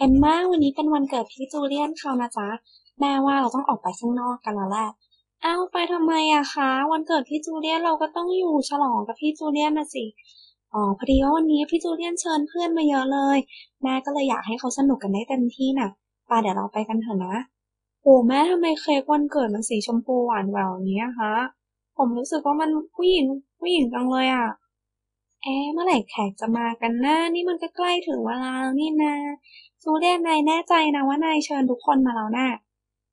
เอมมาวันนี้เป็นวันเกิดพี่จูเลียนเขานะจ๊ะ แม่ว่าเราต้องออกไปข้างนอกกันแล้วแหละอ้าไปทำไมอะคะ วันเกิดพี่จูเลียนเราก็ต้องอยู่ฉลองกับพี่จูเลียนนะสิอ๋อพอดีว่าวันนี้พี่จูเลียนเชิญเพื่อนมาเยอะเลย แม่ก็เลยอยากให้เขาสนุกกันได้เต็มที่น่ะปาเดี๋ยวเราไปกันเถอะนะโอ้แม่ทำไมเค้กวันเกิดมันสีชมพูหวานแหววอย่างนี้อะคะ ผมรู้สึกว่ามันผู้หญิงผู้หญิงจังเลยอะเอ๊เมื่อไหร่แขกจะมากันนะนี่มันก็ใกล้ถึงเวลาแล้วนี่นะ จูเลียนนายแน่ใจนะว่านายเชิญทุกคนมาแล้วนะ่ะ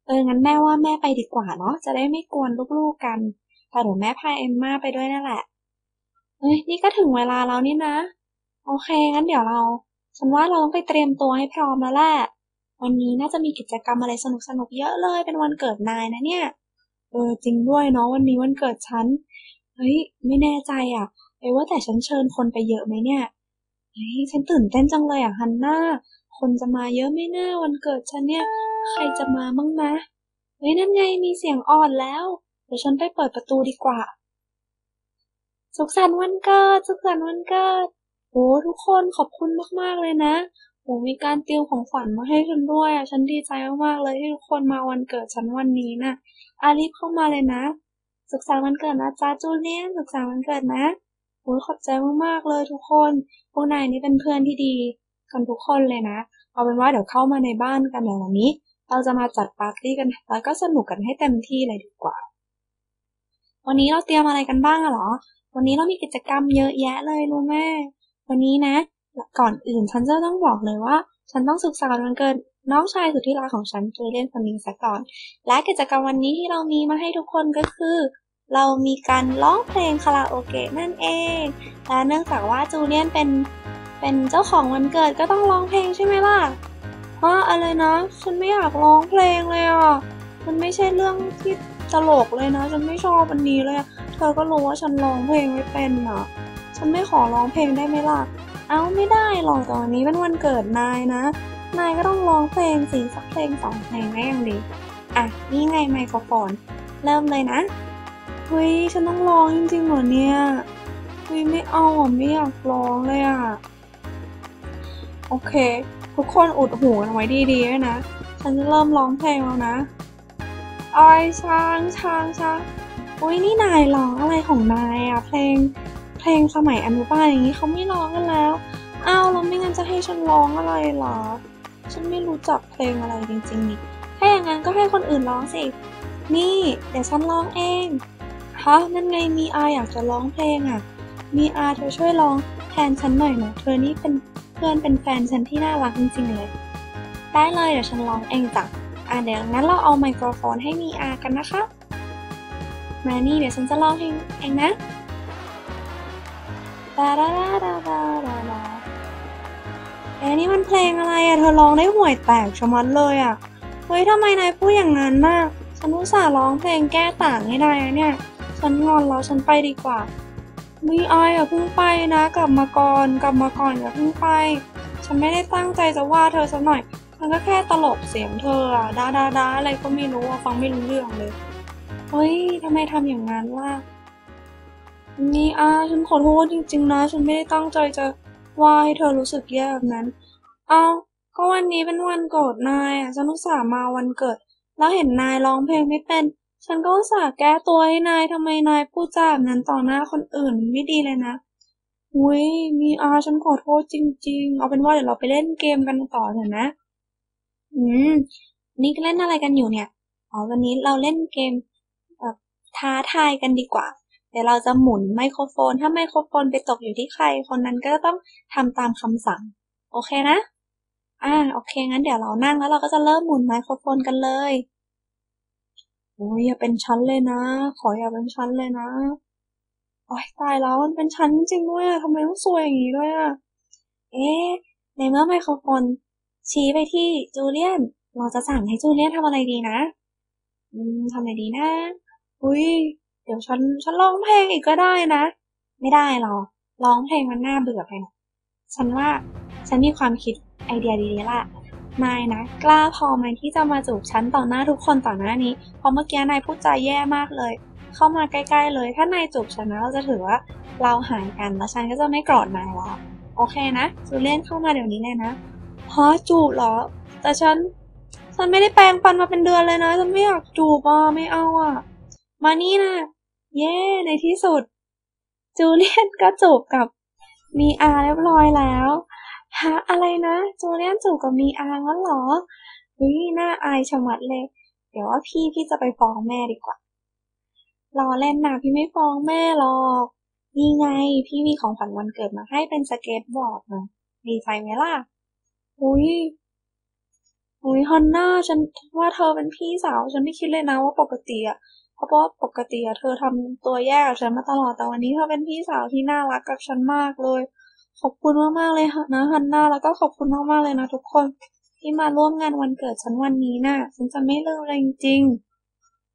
เอองั้นแม่ว่าแม่ไปดีกว่าเนาะจะได้ไม่กวนลูกๆกันแต่เดี๋ยวแม่พาเอมมาไปด้วยนั่นแหละเฮ้ยนี่ก็ถึงเวลาแล้วนี่นะ โอเคงั้นเดี๋ยวเรา ฉันว่าเราต้องไปเตรียมตัวให้พร้อมแล้วแหละวันนี้น่าจะมีกิจกรรมอะไรสนุกๆเยอะเลยเป็นวันเกิดนายนะเนี่ย เออจริงด้วยเนาะวันนี้วันเกิดฉัน เฮ้ยไม่แน่ใจอะเอ้ว่าแต่ฉันเชิญคนไปเยอะไหมเนี่ย เฮ้ยฉันตื่นเต้นจังเลยอะฮันน่าคนจะมาเยอะไม่น่าวันเกิดฉันเนี่ย ใครจะมาบ้างนะเฮ้ยนั่นไงมีเสียงอ่อนแล้ว เดี๋ยวฉันไปเปิดประตูดีกว่า สุขสันต์วันเกิด สุขสันต์วันเกิดโอ้ทุกคนขอบคุณมากๆเลยนะโอ้มีการเตรียมของขวัญมาให้ฉันด้วยอะฉันดีใจมากๆเลยที่ทุกคนมาวันเกิดฉันวันนี้นะอารีบเข้ามาเลยนะ สุขสันต์วันเกิดนะจ้าจูเลียนสุขสันต์วันเกิดนะ โอ้ยขอบใจมากๆเลยทุกคน พวกนายนี่เป็นเพื่อนที่ดีกันทุกคนเลยนะ เอาเป็นว่าเดี๋ยวเข้ามาในบ้านกันในวันนี้ เราจะมาจัดปาร์ตี้กันแล้วก็สนุกกันให้เต็มที่เลยดีกว่า วันนี้เราเตรียมอะไรกันบ้างอะเหรอ วันนี้เรามีกิจกรรมเยอะแยะเลยรู้แม่ วันนี้นะ ก่อนอื่นฉันจะต้องบอกเลยว่า ฉันต้องสุขสันต์วันเกิดน้องชายสุดที่รักของฉันจูเลียนคนนี้ซะก่อน และกิจกรรมวันนี้ที่เรามีมาให้ทุกคนก็คือ เรามีการร้องเพลงคาราโอเกะนั่นเอง และเนื่องจากว่าจูเลียนเป็นเป็นเจ้าของวันเกิดก็ต้องร้องเพลงใช่ไหมล่ะเพราะอะไรนะ ฉันไม่อยากร้องเพลงเลยอะ มันไม่ใช่เรื่องที่ตลกเลยนะ ฉันไม่ชอบวันนี้เลย เธอก็รู้ว่าฉันร้องเพลงไม่เป็นอะ ฉันไม่ขอร้องเพลงได้ไหมล่ะ เอ้าไม่ได้หรอกต่วันนี้เป็นวันเกิดนายนะ นายก็ต้องร้องเพลงสิสักเพลงสองเพลงได้ยังดี อะ นี่ไงไมโครโฟน เริ่มเลยนะ เฮ้ยฉันต้องร้องจริงๆเหรอเนี่ยเฮ้ยไม่เอาอะไม่อยากร้องเลยอะ โอเค ทุกคนอุดหูกันไว้ดีๆด้วยนะ ฉันจะเริ่มร้องเพลงแล้วนะไอ้ช้างช้างช้างอุ้ยนี่นายร้องอะไรของนายอะเพลงเพลงสมัยอนุบาลอย่างนี้เขาไม่ร้องกันแล้วอ้าวแล้วไม่งั้นจะให้ฉันร้องอะไรหรอ ฉันไม่รู้จักเพลงอะไรจริงๆนี่ถ้าอย่างนั้นก็ให้คนอื่นร้องสิ นี่ เดี๋ยวฉันร้องเอง ฮะนั่นไงมีอาอยากจะร้องเพลงอะ มีอาเธอช่วยร้องแทนฉันหน่อยนะเธอนี่เป็นเพื่อนเป็นแฟนฉันที่น่ารักจริงๆเลย ได้เลยเดี๋ยวฉันร้องเองจ้ะอะเดี๋ยวงั้นเราเอาไมโครโฟนให้มีอากันนะคะ มานี่เดี๋ยวฉันจะร้องเพลงเองนะดาดาดาดาดาดาดาเอ๊นี่มันเพลงอะไรอะเธอร้องได้ห่วยแตกชะมัดเลยอะเฮ้ยทำไมนายพูดอย่างนั้นน่ะฉันอุตส่าห์ร้องเพลงแก้ต่างให้นายเนี่ย ฉันงอนแล้วฉันไปดีกว่ามีอายอย่าเพิ่งไปนะ กลับมาก่อนกลับมาก่อนอย่าเพิ่งไป ฉันไม่ได้ตั้งใจจะว่าเธอสักหน่อยฉันก็แค่ตลกเสียงเธออะดาดาดาอะไรก็ไม่รู้อะฟังไม่รู้เรื่องเลย เฮ้ยทำไมทำอย่างนั้นล่ะนี่อาฉันขอโทษจริงๆนะ ฉันไม่ได้ตั้งใจจะว่าให้เธอรู้สึกแย่แบบนั้น เอาก็วันนี้เป็นวันเกิดนายอะฉันอุตส่าห์มาวันเกิด แล้วเห็นนายร้องเพลงไม่เป็น ฉันก็อุตส่าห์แก้ตัวให้นายทำไมนายพูดจาแบบนั้นต่อหน้าคนอื่นไม่ดีเลยนะอุ้ยมีอาฉันขอโทษจริง ๆ เอาเป็นว่าเดี๋ยวเราไปเล่นเกมกันต่อเถอะนะ อืม นี่เล่นอะไรกันอยู่เนี่ย อ๋อ วันนี้เราเล่นเกมแบบท้าทายกันดีกว่า เดี๋ยวเราจะหมุนไมโครโฟน ถ้าไมโครโฟนไปตกอยู่ที่ใคร คนนั้นก็ต้องทำตามคำสั่ง โอเคนะ อ่า โอเค งั้นเดี๋ยวเรานั่งแล้วเราก็จะเริ่มหมุนไมโครโฟนกันเลย โอ้ยอย่าเป็นชั้นเลยนะ ขออย่าเป็นชั้นเลยนะโอ้ยตายแล้วมันเป็นชั้นจริงด้วยอะทำไมต้องซวยอย่างนี้ด้วยอะเอ๊ะในเมื่อไมโครโฟนชี้ไปที่จูเลียน เราจะสั่งให้จูเลียนทำอะไรดีนะ อืมทำอะไรดีนะ อุ้ยเดี๋ยวฉันฉันร้องเพลงอีกก็ได้นะ ไม่ได้หรอกร้องเพลงมันน่าเบื่อไปนะฉันว่าฉันมีความคิดไอเดียดีๆละ นายนะ กล้าพอไหมที่จะมาจูบฉันต่อหน้าทุกคนต่อหน้านี้ เพราะเมื่อกี้นายพูดจาแย่มากเลย เข้ามาใกล้ ๆ เลย ถ้านายจูบฉันนะเราจะถือว่าเราหายกันแล้วฉันก็จะไม่โกรธนายแล้ว โอเคนะจูเลียนเข้ามาเดี๋ยวนี้เลยนะฮะจูบเหรอ แต่ฉัน ฉันไม่ได้แปรงฟันมาเป็นเดือนเลยนะฉันไม่อยากจูบอะไม่เอาอะ มานี่นะเย้ในที่สุด จูเลียนก็จูบกับมีอาเรียบร้อยแล้ว ฮะอะไรนะจูเลียนจูบกับมีอางั้นเหรอเฮ้ยน่าอายชะมัดเลย เดี๋ยวว่าพี่พี่จะไปฟ้องแม่ดีกว่ารอเล่นนะพี่ไม่ฟ้องแม่หรอกนี่ไงพี่มีของขวัญวันเกิดมาให้เป็นสเก็ตบอร์ดนะดีใจไหมล่ะอุ้ยอุ้ยฮอนน่าฉันว่าเธอเป็นพี่สาว ฉันไม่คิดเลยนะว่าปกติอะเพราะว่าปกติอะเธอทำตัวแย่กับฉันมาตลอดแต่วันนี้เธอเป็นพี่สาวที่น่ารักกับฉันมากเลย ขอบคุณมากๆเลยนะฮันน่าแล้วก็ขอบคุณมากๆเลยนะทุกคน ที่มาร่วมงานวันเกิดฉันวันนี้น่ะฉันจะไม่ลืมเลยจริงๆ